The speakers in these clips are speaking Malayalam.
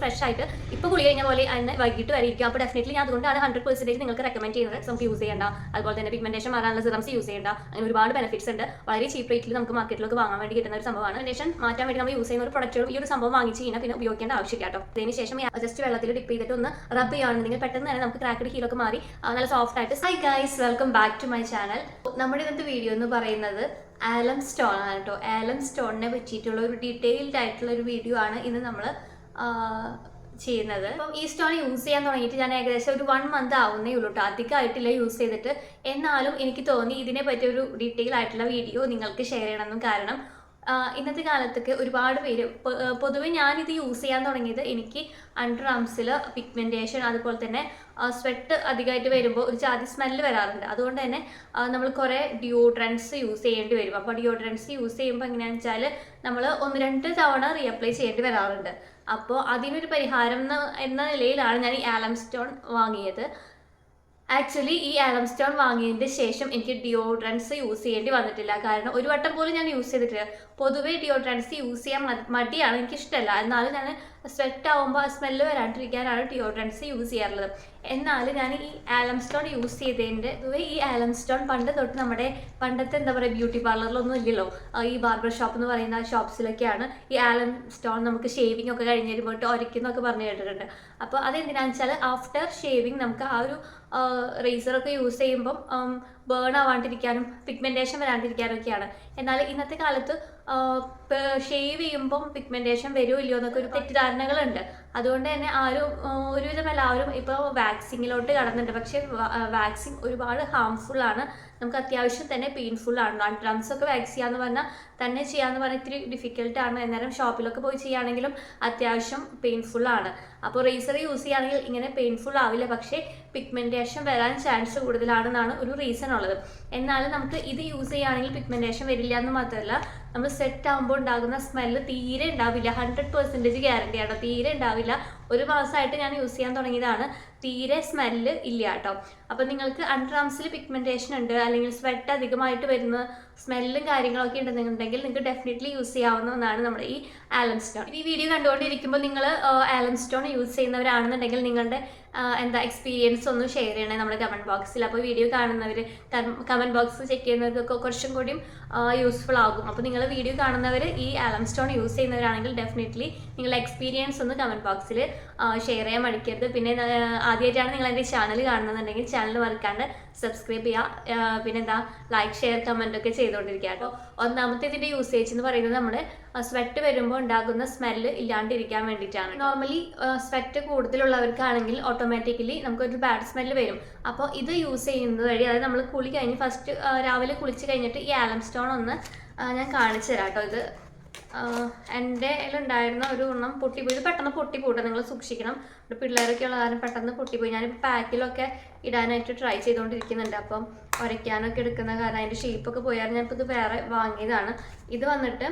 ഫ്രഷ് ആയിട്ട് ഇപ്പോൾ കുളി കഴിഞ്ഞ പോലെ അതിന് വൈകിട്ട് വരെ ഇരിക്കും. അപ്പോൾ ഡെഫിനറ്റ്ലി ഞാൻ അതുകൊണ്ടാണ് ഹൺഡ്രഡ് പെർസെന്റേജ് നിങ്ങൾക്ക് റെക്കമെൻഡ് ചെയ്യുന്നത്. നമുക്ക് യൂസ് ചെയ്യേണ്ട. അതുപോലെ തന്നെ പിഗ്മെന്റേഷൻ മാറാനുള്ള സിറംസ് യൂസ് ചെയ്യേണ്ട. അങ്ങനെ ഒരുപാട് ബെനിഫിറ്റ്സ് ഉണ്ട്. വളരെ ചീപ്പ് റേറ്റിൽ നമുക്ക് മാർക്കറ്റിലൊക്കെ വാങ്ങാൻ വേണ്ടി കിട്ടുന്ന ഒരു സംഭവമാണ്. പിഗ്മെന്റേഷൻ മാറ്റാൻ വേണ്ടി നമ്മൾ യൂസ് ചെയ്യുന്ന ഒരു പ്രൊഡക്റ്റുകളും ഈ ഒരു സംഭവം വാങ്ങിച്ച് കഴിഞ്ഞാൽ പിന്നെ ഉപയോഗിക്കേണ്ട ആവശ്യമില്ല കേട്ടോ. അതിന് ശേഷം ജസ്റ്റ് വെള്ളത്തിൽ ഡിപ്പ് ചെയ്തിട്ട് ഒന്ന് റബ്ബ് ചെയ്യുകയാണെന്നുണ്ടെങ്കിൽ പെട്ടെന്ന് തന്നെ നമുക്ക് ക്രാക്കഡ് ഹീലൊക്കെ മാറി നല്ല സോഫ്റ്റ് ആയിട്ട്. Hi guys welcome back to my channel നമ്മുടെ ഇന്നത്തെ വീഡിയോ എന്ന് പറയുന്നത് ആലം സ്റ്റോൺ ആണ് കേട്ടോ. ആലം സ്റ്റോണിനെ പറ്റിയിട്ടുള്ള ഒരു ഡീറ്റെയിൽഡ് ആയിട്ടുള്ള ഒരു വീഡിയോ ആണ് ഇന്ന് നമ്മൾ ചെയ്യുന്നത്. അപ്പം ഈ സ്റ്റോൺ യൂസ് ചെയ്യാൻ തുടങ്ങിയിട്ട് ഞാൻ ഏകദേശം ഒരു വൺ മന്ത് ആവുന്നേ ഉള്ളൂ കേട്ടോ അധികമായിട്ടില്ല യൂസ് ചെയ്തിട്ട്. എന്നാലും എനിക്ക് തോന്നി ഇതിനെ പറ്റി ഒരു ഡീറ്റെയിൽ ആയിട്ടുള്ള വീഡിയോ നിങ്ങൾക്ക് ഷെയർ ചെയ്യണമെന്നും കാരണം ഇന്നത്തെ കാലത്തൊക്കെ ഒരുപാട് പേര് പൊതുവെ ഞാനിത് യൂസ് ചെയ്യാൻ തുടങ്ങിയത് എനിക്ക് അണ്ടർ ആംസിൽ പിഗ്മെന്റേഷൻ അതുപോലെ തന്നെ സ്വെറ്റ് അധികമായിട്ട് വരുമ്പോൾ ഒരു ജാതി സ്മെല്ല് വരാറുണ്ട്. അതുകൊണ്ട് തന്നെ നമ്മൾ കുറേ ഡിയോഡ്രൻസ് യൂസ് ചെയ്യേണ്ടി വരും. അപ്പോൾ ഡിയോഡ്രൻസ് യൂസ് ചെയ്യുമ്പോൾ എങ്ങനെയാണെന്ന് വെച്ചാൽ നമ്മൾ ഒന്ന് രണ്ട് തവണ റീഅപ്ലൈ ചെയ്യേണ്ടി വരാറുണ്ട്. അപ്പോൾ അതിനൊരു പരിഹാരം എന്ന നിലയിലാണ് ഞാൻ ഈ ആലം സ്റ്റോൺ വാങ്ങിയത്. ആക്ച്വലി ഈ ആലം സ്റ്റോൺ വാങ്ങിയതിന് ശേഷം എനിക്ക് ഡിയോഡ്രൻസ് യൂസ് ചെയ്യേണ്ടി വന്നിട്ടില്ല. കാരണം ഒരു വട്ടം പോലും ഞാൻ യൂസ് ചെയ്തിട്ടില്ല. പൊതുവേ ഡിയോഡ്രൻസ് യൂസ് ചെയ്യാൻ മടിയാണ്. എനിക്കിഷ്ടമല്ല എന്നാലും ഞാൻ സ്വെറ്റ് ആകുമ്പോൾ ആ സ്മെല്ല് വരാണ്ടിരിക്കാനാണ് ഡിയോഡ്രൻസ് യൂസ് ചെയ്യാറുള്ളത്. എന്നാൽ ഞാൻ ഈ ആലം സ്റ്റോൺ യൂസ് ചെയ്തതിന്റെ ഈ ആലം സ്റ്റോൺ പണ്ട് തൊട്ട് നമ്മുടെ പണ്ടത്തെ എന്താ പറയുക ബ്യൂട്ടി പാർലറിലൊന്നും ഇല്ലല്ലോ. ഈ ബാർബർ ഷോപ്പ് എന്ന് പറയുന്ന ഷോപ്സിലൊക്കെയാണ് ഈ ആലം സ്റ്റോൺ നമുക്ക് ഷേവിംഗ് ഒക്കെ കഴിഞ്ഞ് വരുമ്പോൾ ഒരയ്ക്കുന്നൊക്കെ പറഞ്ഞു കേട്ടിട്ടുണ്ട്. അപ്പോൾ അതെന്തിനാണെന്ന് വെച്ചാൽ ആഫ്റ്റർ ഷേവിങ് നമുക്ക് ആ ഒരു റേസറൊക്കെ യൂസ് ചെയ്യുമ്പം ബേൺ ആവാണ്ടിരിക്കാനും പിഗ്മെന്റേഷൻ വരാണ്ടിരിക്കാനും ഒക്കെയാണ്. എന്നാൽ ഇന്നത്തെ കാലത്ത് ഷേവ് ചെയ്യുമ്പം പിഗ്മെന്റേഷൻ വരുമോ ഇല്ലയോ എന്നൊക്കെ ഒരു തെറ്റിദ്ധാരണകളുണ്ട്. അതുകൊണ്ട് തന്നെ ആരും ഒരുവിധം എല്ലാവരും ഇപ്പോൾ വാക്സിങ്ങിലോട്ട് കടന്നുണ്ട് പക്ഷേ വാക്സിൻ ഒരുപാട് ഹാംഫുൾ ആണ്. നമുക്ക് അത്യാവശ്യം തന്നെ പെയിൻഫുൾ ആണ്. ഡ്രംസ് ഒക്കെ വാക്സ് ചെയ്യാന്ന് പറഞ്ഞാൽ തന്നെ ചെയ്യാന്ന് പറഞ്ഞാൽ ഇത്തിരി ഡിഫിക്കൽട്ട് ആണ്. അന്നേരം ഷോപ്പിലൊക്കെ പോയി ചെയ്യുകയാണെങ്കിലും അത്യാവശ്യം പെയിൻഫുൾ ആണ്. അപ്പോൾ റേസർ യൂസ് ചെയ്യുകയാണെങ്കിൽ ഇങ്ങനെ പെയിൻഫുൾ ആവില്ല. പക്ഷേ പിഗ്മെന്റേഷൻ വരാൻ ചാൻസ് കൂടുതലാണെന്നാണ് ഒരു റീസൺ ഉള്ളത്. എന്നാലും നമുക്ക് ഇത് യൂസ് ചെയ്യുകയാണെങ്കിൽ പിഗ്മെന്റേഷൻ വരില്ല എന്ന് മാത്രമല്ല നമ്മൾ സെറ്റ് ആകുമ്പോൾ ഉണ്ടാകുന്ന സ്മെല്ല് തീരെ ഉണ്ടാവില്ല. ഹൺഡ്രഡ് പെർസെന്റേജ് ഗ്യാരണ്ടിയാണ് തീരെ ഉണ്ടാവില്ല. ഒരു മാസമായിട്ട് ഞാൻ യൂസ് ചെയ്യാൻ തുടങ്ങിയതാണ്. തീരെ സ്മെല്ല് ഇല്ല കേട്ടോ. അപ്പോൾ നിങ്ങൾക്ക് അണ്ടർ ആംസിൽ ഉണ്ട് അല്ലെങ്കിൽ സ്വെറ്റ് അധികമായിട്ട് വരുന്ന സ്മെല്ലും കാര്യങ്ങളൊക്കെ ഉണ്ടെന്നുണ്ടെങ്കിൽ നിങ്ങൾക്ക് ഡെഫിനറ്റ്ലി യൂസ് ചെയ്യാവുന്ന ഒന്നാണ് നമ്മുടെ ഈ ആലം സ്റ്റോൺ ഈ വീഡിയോ കണ്ടുകൊണ്ടിരിക്കുമ്പോൾ നിങ്ങൾ ആലം സ്റ്റോൺ യൂസ് ചെയ്യുന്നവരാണെന്നുണ്ടെങ്കിൽ നിങ്ങളുടെ എന്താ എക്സ്പീരിയൻസ് ഒന്ന് ഷെയർ ചെയ്യണേ നമ്മുടെ കമന്റ് ബോക്സിൽ അപ്പോൾ വീഡിയോ കാണുന്നവർ കമന്റ് ബോക്സ് ചെക്ക് ചെയ്യുന്നവർക്കൊക്കെ കുറച്ചും കൂടിയും യൂസ്ഫുൾ ആകും. അപ്പോൾ നിങ്ങൾ വീഡിയോ കാണുന്നവർ ഈ ആലം സ്റ്റോൺ യൂസ് ചെയ്യുന്നവരാണെങ്കിൽ ഡെഫിനറ്റ്ലി നിങ്ങളുടെ എക്സ്പീരിയൻസ് ഒന്ന് കമന്റ് ബോക്സിൽ ഷെയർ ചെയ്യാൻ മടിക്കരുത്. പിന്നെ ആദ്യമായിട്ടാണ് നിങ്ങൾ എന്റെ ചാനൽ കാണുന്നുണ്ടെങ്കിൽ ചാനൽ മറക്കാണ്ട് സബ്സ്ക്രൈബ് ചെയ്യുക. പിന്നെ എന്താ ലൈക്ക് ഷെയർ കമന്റ് ഒക്കെ ചെയ്തുകൊണ്ടിരിക്കുക കേട്ടോ. ഒന്നാമത്തെ ഇതിന്റെ യൂസേജ് എന്ന് പറയുന്നത് നമ്മുടെ സ്വെറ്റ് വരുമ്പോൾ ഉണ്ടാകുന്ന സ്മെല്ല് ഇല്ലാണ്ടിരിക്കാൻ വേണ്ടിയിട്ടാണ് നോർമലി സ്വെറ്റ് കൂടുതലുള്ളവർക്കാണെങ്കിൽ ഓട്ടോമാറ്റിക്കലി നമുക്കൊരു ബാഡ് സ്മെല്ല് വരും. അപ്പോൾ ഇത് യൂസ് ചെയ്യുന്നത് വഴി അതായത് നമ്മൾ കുളി കഴിഞ്ഞ് ഫസ്റ്റ് രാവിലെ കുളിച്ച് കഴിഞ്ഞിട്ട് ഈ ആലം സ്റ്റോൺ ഒന്ന് ഞാൻ കാണിച്ചു തരാം കേട്ടോ ഇത്. എന്റെ ഉണ്ടായിരുന്ന ഒരു എണ്ണം പൊട്ടിപ്പോയി. ഇത് പെട്ടെന്ന് പൊട്ടിപ്പോട്ടെ നിങ്ങൾ സൂക്ഷിക്കണം. ഇവിടെ പിള്ളേരൊക്കെ ഉള്ള കാരണം പെട്ടെന്ന് പൊട്ടിപ്പോയി. ഞാനിപ്പോൾ പാക്കിലൊക്കെ ഇടാനായിട്ട് ട്രൈ ചെയ്തുകൊണ്ടിരിക്കുന്നുണ്ട് അപ്പം ഉരയ്ക്കാനൊക്കെ എടുക്കുന്ന കാരണം അതിന്റെ ഷേപ്പൊക്കെ പോയാൽ ഞാനിപ്പോൾ ഇത് വേറെ വാങ്ങിയതാണ്. ഇത് വന്നിട്ട്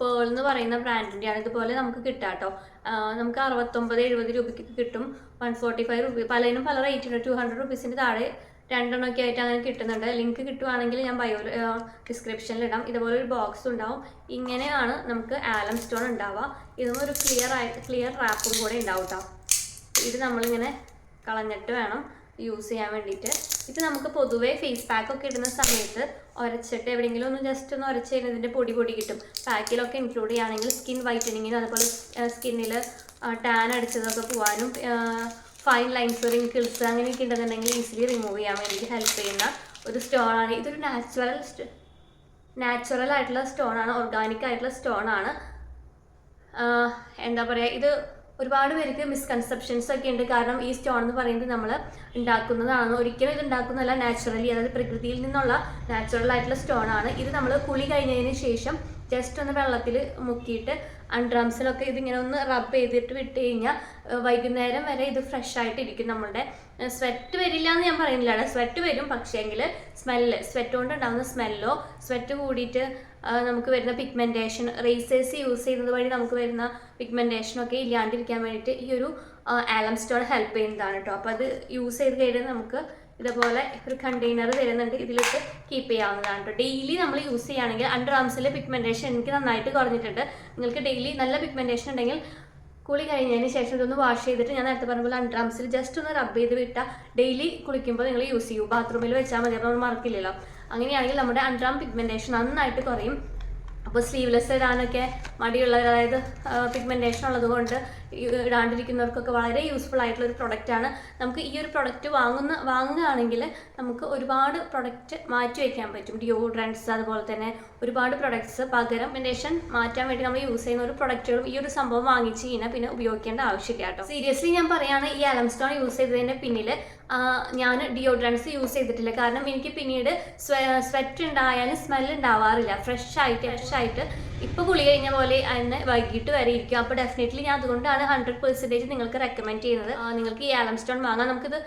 പേൾ എന്ന് പറയുന്ന ബ്രാൻഡിന്റെ ആണ്. ഇതുപോലെ നമുക്ക് കിട്ടാം കേട്ടോ നമുക്ക് അറുപത്തൊമ്പത് എഴുപത് രൂപയ്ക്ക് കിട്ടും. വൺ ഫോർട്ടി ഫൈവ് റുപ്പീസ് പലതിനും പല റേറ്റ് ഉണ്ട് ടു ഹൺഡ്രഡ് റുപ്പീസിന്റെ താഴെ രണ്ടെണ്ണമൊക്കെ ആയിട്ട് അങ്ങനെ കിട്ടുന്നുണ്ട്. ലിങ്ക് കിട്ടുവാണെങ്കിൽ ഞാൻ ബയോ ഡിസ്ക്രിപ്ഷനിൽ ഇടാം. ഇതുപോലെ ഒരു ബോക്സ് ഉണ്ടാവും. ഇങ്ങനെയാണ് നമുക്ക് ആലം സ്റ്റോൺ ഉണ്ടാവുക. ഇതും ഒരു ക്ലിയർ ആയിട്ട് ക്ലിയർ റാപ്പും കൂടെ ഉണ്ടാവും കേട്ടോ ഇത് നമ്മളിങ്ങനെ കളഞ്ഞിട്ട് വേണം യൂസ് ചെയ്യാൻ വേണ്ടിയിട്ട്. ഇത് നമുക്ക് പൊതുവേ ഫേസ് പാക്ക് ഒക്കെ ഇടുന്ന സമയത്ത് ഉരച്ചിട്ട് എവിടെയെങ്കിലും ഒന്ന് ജസ്റ്റ് ഒന്ന് ഉരച്ച് കഴിഞ്ഞതിന്റെ പൊടി പൊടി കിട്ടും. പാക്കിലൊക്കെ ഇൻക്ലൂഡ് ചെയ്യുകയാണെങ്കിൽ സ്കിൻ വൈറ്റനിങ്ങിനും അതുപോലെ സ്കിന്നിൽ ടാൻ അടിച്ചതൊക്കെ പോകാനും ഫൈൻ ലൈൻസ് റിങ്കിൾസ് അങ്ങനെയൊക്കെ ഉണ്ടെന്നുണ്ടെങ്കിൽ ഈസിലി റിമൂവ് ചെയ്യാൻ വേണ്ടിയിട്ട് ഹെൽപ്പ് ചെയ്യുന്ന ഒരു സ്റ്റോൺ ആണ്. ഇതൊരു നാച്ചുറൽ നാച്ചുറൽ ആയിട്ടുള്ള സ്റ്റോൺ ആണ് ഓർഗാനിക് ആയിട്ടുള്ള സ്റ്റോൺ ആണ്. എന്താ പറയുക ഇത് ഒരുപാട് പേർക്ക് മിസ്കൺസെപ്ഷൻസ് ഒക്കെ ഉണ്ട്. കാരണം ഈ സ്റ്റോൺ എന്ന് പറയുന്നത് നമ്മൾ ഉണ്ടാക്കുന്നതാണ് ഒരിക്കലും ഇത് ഉണ്ടാക്കുന്നതല്ല. നാച്ചുറലി അതായത് പ്രകൃതിയിൽ നിന്നുള്ള നാച്ചുറൽ ആയിട്ടുള്ള സ്റ്റോൺ ആണ്. ഇത് നമ്മൾ കുളി കഴിഞ്ഞതിന് ശേഷം ജസ്റ്റ് ഒന്ന് വെള്ളത്തിൽ മുക്കിയിട്ട് അൺഡ്രംസിലൊക്കെ ഇതിങ്ങനെ ഒന്ന് റബ്ബ് ചെയ്തിട്ട് വിട്ട് കഴിഞ്ഞാൽ വൈകുന്നേരം വരെ ഇത് ഫ്രഷ് ആയിട്ട് ഇരിക്കും നമ്മളുടെ. സ്വെറ്റ് വരില്ല എന്ന് ഞാൻ പറയുന്നില്ല സ്വെറ്റ് വരും പക്ഷേങ്കിൽ സ്മെല്ല് സ്വെറ്റ് കൊണ്ട് ഉണ്ടാകുന്ന സ്മെല്ലോ സ്വെറ്റ് കൂടിയിട്ട് നമുക്ക് വരുന്ന പിഗ്മെന്റേഷൻ റേസേഴ്സ് യൂസ് ചെയ്യുന്നത് വഴി നമുക്ക് വരുന്ന പിഗ്മെന്റേഷനൊക്കെ ഇല്ലാണ്ടിരിക്കാൻ വേണ്ടിയിട്ട് ഈ ഒരു ആലം സ്റ്റോൺ ഹെൽപ്പ് ചെയ്യുന്നതാണ് കേട്ടോ. അപ്പോൾ അത് യൂസ് ചെയ്ത് കഴിഞ്ഞാൽ നമുക്ക് ഇതുപോലെ ഒരു കണ്ടെയ്നർ തരുന്നുണ്ട് ഇതിലിട്ട് കീപ്പ് ചെയ്യാവുന്നതാണ് കേട്ടോ ഡെയിലി നമ്മൾ യൂസ് ചെയ്യുകയാണെങ്കിൽ അണ്ടർ ആംസിലെ പിഗ്മെന്റേഷൻ എനിക്ക് നന്നായിട്ട് കുറഞ്ഞിട്ടുണ്ട്. നിങ്ങൾക്ക് ഡെയിലി നല്ല പിഗ്മെന്റേഷൻ ഉണ്ടെങ്കിൽ കുളി കഴിഞ്ഞതിന് ശേഷം ഇതൊന്ന് വാഷ് ചെയ്തിട്ട് ഞാൻ നേരത്തെ പറഞ്ഞ പോലെ അണ്ടർ ആംസിൽ ജസ്റ്റ് ഒന്ന് റബ്ബ് ചെയ്ത് വിട്ടാൽ ഡെയിലി കുളിക്കുമ്പോൾ നിങ്ങൾ യൂസ് ചെയ്യൂ. ബാത്റൂമിൽ വെച്ചാൽ മതി അപ്പോൾ നമ്മൾ മറക്കില്ലല്ലോ. അങ്ങനെയാണെങ്കിൽ നമ്മുടെ അണ്ടർ ആം പിഗ്മെന്റേഷൻ നന്നായിട്ട് കുറയും. അപ്പോൾ സ്ലീവ്ലെസ് ഇടാനൊക്കെ മടിയുള്ളവർ അതായത് പിഗ്മെന്റേഷൻ ഉള്ളതുകൊണ്ട് ഇടാണ്ടിരിക്കുന്നവർക്കൊക്കെ വളരെ യൂസ്ഫുൾ ആയിട്ടുള്ള ഒരു പ്രൊഡക്റ്റാണ് നമുക്ക് ഈ ഒരു പ്രൊഡക്റ്റ് വാങ്ങുന്ന വാങ്ങുകയാണെങ്കിൽ നമുക്ക് ഒരുപാട് പ്രൊഡക്റ്റ് മാറ്റി വയ്ക്കാൻ പറ്റും. ഡിയോഡ്രൻസ് അതുപോലെ തന്നെ ഒരുപാട് പ്രൊഡക്ട്സ് പകരം മെന്റേഷൻ മാറ്റാൻ വേണ്ടി നമ്മൾ യൂസ് ചെയ്യുന്ന ഒരു പ്രൊഡക്റ്റുകളും ഈ ഒരു സംഭവം വാങ്ങിച്ച് കഴിഞ്ഞാൽ പിന്നെ ഉപയോഗിക്കേണ്ട ആവശ്യമില്ല കേട്ടോ. സീരിയസ്ലി ഞാൻ പറയുകയാണ് ഈ അലംസ്റ്റോൺ യൂസ് ചെയ്തതിന്റെ പിന്നിൽ ഞാൻ ഡിയോഡ്രൻസ് യൂസ് ചെയ്തിട്ടില്ല. കാരണം എനിക്ക് പിന്നീട് സ്വെറ്റ് ഉണ്ടായാലും സ്മെൽ ഉണ്ടാവാറില്ല. ഫ്രഷ് ആയിട്ട് ഫ്രഷ് ആയിട്ട് ഇപ്പോൾ കുളി കഴിഞ്ഞ പോലെ തന്നെ വൈകിട്ട് വരെ ഇരിക്കും. അപ്പോൾ ഡെഫിനറ്റ്ലി ഞാൻ അതുകൊണ്ടാണ് ഹൺഡ്രഡ് പെർസെന്റേജ് നിങ്ങൾക്ക് റെക്കമെൻഡ് ചെയ്യുന്നത്. നിങ്ങൾക്ക് ഈ ആലം സ്റ്റോൺ വാങ്ങാം. നമുക്കിത്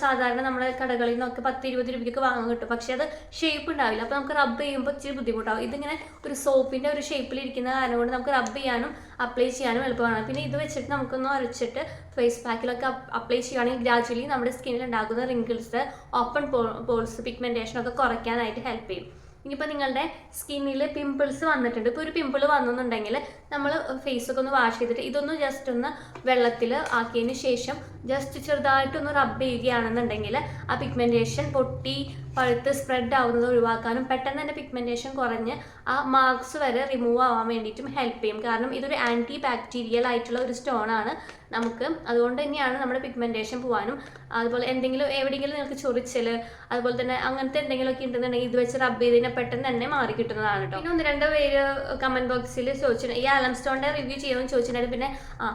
സാധാരണ നമ്മുടെ കടകളിൽ നിന്നൊക്കെ പത്ത് ഇരുപത് രൂപയ്ക്ക് വാങ്ങാൻ കിട്ടും. പക്ഷേ അത് ഷേപ്പ് ഉണ്ടാവില്ല. അപ്പോൾ നമുക്ക് റബ്ബ് ചെയ്യുമ്പോൾ ഇച്ചിരി ബുദ്ധിമുട്ടാവും. ഇതിങ്ങനെ ഒരു സോപ്പിന്റെ ഒരു ഷേപ്പിൽ ഇരിക്കുന്ന കാരണം കൊണ്ട് നമുക്ക് റബ്ബ് ചെയ്യാനും അപ്ലൈ ചെയ്യാനും എളുപ്പമാണ്. പിന്നെ ഇത് വെച്ചിട്ട് നമുക്കൊന്ന് അരച്ചിട്ട് ഫേസ് പാക്കിലൊക്കെ അപ്ലൈ ചെയ്യുകയാണെങ്കിൽ ഗ്രാജുവലി നമ്മുടെ സ്കിന്നിൽ ഉണ്ടാകുന്ന റിങ്കിൾസ് ഓപ്പൺ പോൾസ് പിഗ്മെന്റേഷൻ ഒക്കെ കുറയ്ക്കാനായിട്ട് ഹെൽപ്പ് ചെയ്യും. ഇനിയിപ്പോൾ നിങ്ങളുടെ സ്കിന്നിൽ പിമ്പിൾസ് വന്നിട്ടുണ്ട്. ഇപ്പോൾ ഒരു പിമ്പിൾ വന്നെന്നുണ്ടെങ്കിൽ നമ്മൾ ഫേസൊക്കെ ഒന്ന് വാഷ് ചെയ്തിട്ട് ഇതൊന്ന് ജസ്റ്റ് ഒന്ന് വെള്ളത്തിൽ ആക്കിയതിന് ശേഷം ജസ്റ്റ് ചെറുതായിട്ടൊന്ന് റബ്ബ് ചെയ്യുകയാണെന്നുണ്ടെങ്കിൽ ആ പിഗ്മെന്റേഷൻ പൊട്ടി പഴുത്ത് സ്പ്രെഡ് ആവുന്നത് ഒഴിവാക്കാനും പെട്ടെന്ന് തന്നെ പിഗ്മെന്റേഷൻ കുറഞ്ഞ് ആ മാർക്സ് വരെ റിമൂവ് ആവാൻ വേണ്ടിയിട്ടും ഹെൽപ്പ് ചെയ്യും. കാരണം ഇതൊരു ആന്റി ബാക്ടീരിയൽ ആയിട്ടുള്ള ഒരു സ്റ്റോൺ ആണ്. നമുക്ക്. അതുകൊണ്ട് തന്നെയാണ് നമ്മുടെ പിഗ്മെന്റേഷൻ പോകാനും അതുപോലെ എന്തെങ്കിലും എവിടെയെങ്കിലും നിങ്ങൾക്ക് ചൊറിച്ചൽ അതുപോലെ തന്നെ അങ്ങനത്തെ എന്തെങ്കിലുമൊക്കെ ഉണ്ടെന്നുണ്ടെങ്കിൽ ഇത് വെച്ച് റബ്ബ് ചെയ്തതിനെ പെട്ടെന്ന് തന്നെ മാറി കിട്ടുന്നതാണ് കേട്ടോ പിന്നെ ഒന്ന് രണ്ട് പേര് കമന്റ് ബോക്സിൽ ചോദിച്ചിട്ടുണ്ട്. ഈ ആലം സ്റ്റോണിന്റെ റിവ്യൂ ചെയ്യുമെന്ന് ചോദിച്ചിട്ടുണ്ടായിരുന്നു. പിന്നെ ആ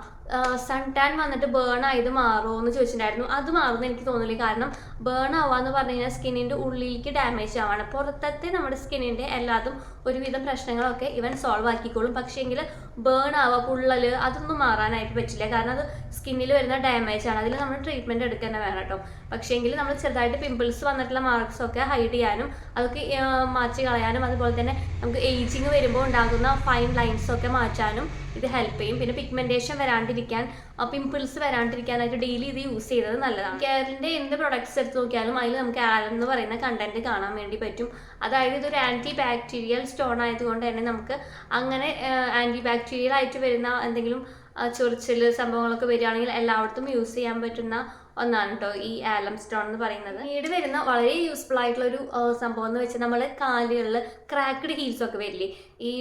സൺ ടാൻ വന്നിട്ട് ബേൺ ആയത് മാറുമോ എന്ന് ചോദിച്ചിട്ടുണ്ടായിരുന്നു. അത് മാറുമെന്ന് എനിക്ക് തോന്നില്ല കാരണം ബേൺ ആവാന്ന് പറഞ്ഞു കഴിഞ്ഞാൽ സ്കിന്നിന്റെ ഉള്ളിലേക്ക് ഡാമേജ് ആവാണ്. പുറത്തത്തെ നമ്മുടെ സ്കിന്നിന്റെ എല്ലാതും ഒരുവിധം പ്രശ്നങ്ങളൊക്കെ ഇവൻ സോൾവ് ആക്കിക്കോളും. പക്ഷേങ്കിൽ ബേൺ ആവുക പുള്ളൽ അതൊന്നും മാറാനായിട്ട് പറ്റില്ല. കാരണം അത് സ്കിന്നിൽ വരുന്ന ഡാമേജ് ആണ്. അതിൽ നമ്മൾ ട്രീറ്റ്മെന്റ് എടുക്കുന്നത് വേണം കേട്ടോ പക്ഷേങ്കിൽ നമ്മൾ ചെറുതായിട്ട് പിമ്പിൾസ് വന്നിട്ടുള്ള മാർക്സ് ഒക്കെ ഹൈഡ് ചെയ്യാനും അതൊക്കെ മാറ്റി കളയാനും അതുപോലെ തന്നെ നമുക്ക് ഏജിങ് വരുമ്പോൾ ഉണ്ടാകുന്ന ഫൈൻ ലൈൻസ് ഒക്കെ മാറ്റാനും ഇത് ഹെൽപ്പ് ചെയ്യും. പിന്നെ പിഗ്മെന്റേഷൻ വരാണ്ടിരിക്കാൻ പിമ്പിൾസ് വരാണ്ടിരിക്കാനായിട്ട് ഡെയിലി ഇത് യൂസ് ചെയ്തത് നല്ലതാണ്. കെയറിന്റെ എന്ത് പ്രൊഡക്ട്സ് എടുത്ത് നോക്കിയാലും അതിൽ നമുക്ക് ആരം എന്ന് പറയുന്ന കണ്ടന്റ് കാണാൻ വേണ്ടി പറ്റും. അതായത് ഇതൊരു ആന്റി ബാക്ടീരിയൽ സ്റ്റോൺ ആയതുകൊണ്ട് തന്നെ നമുക്ക് അങ്ങനെ ആന്റി ബാക്ടീരിയൽ ആയിട്ട് വരുന്ന എന്തെങ്കിലും ചൊറിച്ചിൽ സംഭവങ്ങളൊക്കെ വരികയാണെങ്കിൽ എല്ലായിടത്തും യൂസ് ചെയ്യാൻ പറ്റുന്ന ഒന്നാണ് കേട്ടോ ഈ ആലം സ്റ്റോൺ എന്ന് പറയുന്നത്. പിന്നീട് വരുന്ന വളരെ യൂസ്ഫുൾ ആയിട്ടുള്ള ഒരു സംഭവം എന്ന് വെച്ചാൽ നമ്മൾ കാലുകളിൽ ക്രാക്ക്ഡ് ഹീൽസ് ഒക്കെ വരില്ലേ? ഈ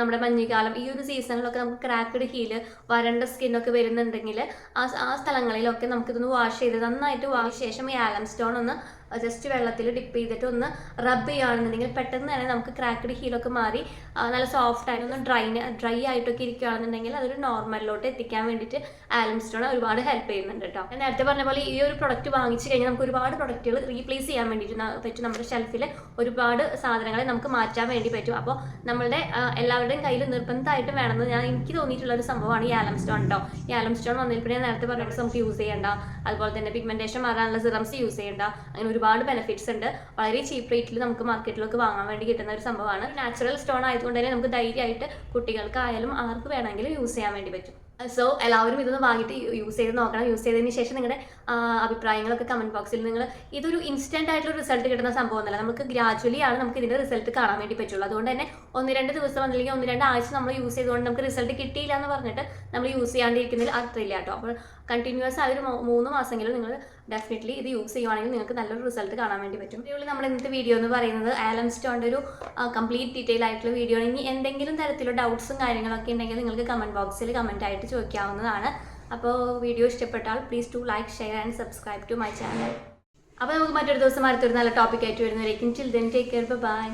നമ്മുടെ മഞ്ഞുകാലം ഈ ഒരു സീസണിലൊക്കെ നമുക്ക് ക്രാക്ക്ഡ് ഹീൽ വരണ്ട സ്കിന്നൊക്കെ വരുന്നുണ്ടെങ്കിൽ ആ ആ സ്ഥലങ്ങളിലൊക്കെ നമുക്കിതൊന്ന് വാഷ് ചെയ്ത് നന്നായിട്ട് വാഷ് ശേഷം ഈ ആലം സ്റ്റോൺ ഒന്ന് ജസ്റ്റ് വെള്ളത്തിൽ ഡിപ്പ് ചെയ്തിട്ട് ഒന്ന് റബ്ബ് ചെയ്യുകയാണെന്നുണ്ടെങ്കിൽ പെട്ടെന്ന് തന്നെ നമുക്ക് ക്രാക്ക്ഡ് ഹീലൊക്കെ മാറി നല്ല സോഫ്റ്റ് ആയിട്ട് ഒന്ന് ഡ്രൈ ഡ്രൈ ആയിട്ടൊക്കെ ഇരിക്കുകയാണെന്നുണ്ടെങ്കിൽ അതൊരു നോർമലിലോട്ട് എത്തിക്കാൻ വേണ്ടിയിട്ട് ആലം സ്റ്റോൺ ഒരുപാട് ഹെൽപ്പ് ചെയ്യുന്നുണ്ട് കേട്ടോ. ഞാൻ നേരത്തെ പറഞ്ഞ പോലെ ഈ ഒരു പ്രൊഡക്റ്റ് വാങ്ങിച്ചു കഴിഞ്ഞാൽ നമുക്ക് ഒരുപാട് പ്രൊഡക്റ്റുകൾ റീപ്ലേസ് ചെയ്യാൻ വേണ്ടിയിട്ട് പറ്റും. നമ്മുടെ ഷെൽഫിൽ ഒരുപാട് സാധനങ്ങളെ നമുക്ക് മാറ്റാൻ വേണ്ടി പറ്റും. അപ്പോൾ നമ്മളുടെ എല്ലാവരുടെയും കയ്യിൽ നിർബന്ധമായിട്ട് വേണമെന്ന് ഞാൻ എനിക്ക് തോന്നിയിട്ടുള്ള ഒരു സംഭവമാണ് ഈ ആലം സ്റ്റോൺ കേട്ടോ ഈ ആലം സ്റ്റോൺ വന്നതിൽ പിന്നെ നേരത്തെ പറഞ്ഞിട്ട് നമുക്ക് യൂസ് ചെയ്യേണ്ട. അതുപോലെ തന്നെ പിഗ്മെന്റേഷൻ മാറാനുള്ള സിറംസ് യൂസ് ചെയ്യേണ്ട. അങ്ങനെ ഒരുപാട് ബെനിഫിറ്റ്സ് ഉണ്ട്. വളരെ ചീപ്പ് റേറ്റിൽ നമുക്ക് മാർക്കറ്റിലൊക്കെ വാങ്ങാൻ വേണ്ടി കിട്ടുന്ന ഒരു സംഭവമാണ്. നാച്ചുറൽ സ്റ്റോൺ ആയതുകൊണ്ട് തന്നെ നമുക്ക് ധൈര്യമായിട്ട് കുട്ടികൾക്കായാലും ആർക്ക് വേണമെങ്കിലും യൂസ് ചെയ്യാൻ വേണ്ടി പറ്റും. സോ എല്ലാവരും ഇതൊന്ന് വാങ്ങിയിട്ട് യൂസ് ചെയ്ത് നോക്കണം. യൂസ് ചെയ്തതിന് ശേഷം നിങ്ങളുടെ അഭിപ്രായങ്ങളൊക്കെ കമന്റ് ബോക്സിൽ നിങ്ങൾ ഇതൊരു ഇൻസ്റ്റന്റ് ആയിട്ടുള്ള റിസൾട്ട് കിട്ടുന്ന സംഭവം സംഭവമൊന്നുമല്ല നമുക്ക് ഗ്രാജുവലി ആണ് നമുക്ക് ഇതിന്റെ റിസൾട്ട് കാണാൻ വേണ്ടി പറ്റുള്ളൂ. അതുകൊണ്ട് തന്നെ ഒന്ന് രണ്ട് ദിവസം അല്ലെങ്കിൽ ഒന്ന് രണ്ട് ആഴ്ച നമ്മൾ യൂസ് ചെയ്തുകൊണ്ട് നമുക്ക് റിസൾട്ട് കിട്ടിയില്ല എന്ന് പറഞ്ഞിട്ട് നമ്മൾ യൂസ് ചെയ്യാണ്ടിരിക്കുന്നതിൽ അർത്ഥമില്ല കേട്ടോ അപ്പോൾ കണ്ടിന്യൂസ് ആയ ഒരു മൂന്ന് മാസമെങ്കിലും നിങ്ങൾ ഡെഫിനറ്റ്ലി ഇത് യൂസ് ചെയ്യുവാണെങ്കിൽ നിങ്ങൾക്ക് നല്ലൊരു റിസൾട്ട് കാണാൻ വേണ്ടി പറ്റും. ഇതിൽ നമ്മൾ ഇന്നത്തെ വീഡിയോ എന്ന് പറയുന്നത് ആലം സ്റ്റോണിന്റെ ഒരു കംപ്ലീറ്റ് ഡീറ്റെയിൽ ആയിട്ടുള്ള വീഡിയോ ആണ്. ഇനി എന്തെങ്കിലും തരത്തിലുള്ള ഡൗട്ട്സും കാര്യങ്ങളൊക്കെ ഉണ്ടെങ്കിൽ നിങ്ങൾക്ക് കമന്റ് ബോക്സിൽ കമന്റ് ആയിട്ട് ചോദിക്കാവുന്നതാണ്. അപ്പോൾ വീഡിയോ ഇഷ്ടപ്പെട്ടാൽ please to like share and subscribe to my channel അപ്പോൾ നമുക്ക് മറ്റൊരു ദിവസം അടുത്തൊരു നല്ല ടോപ്പിക് ആയിട്ട് വരുന്നവരേക്കും. Chill then take care bye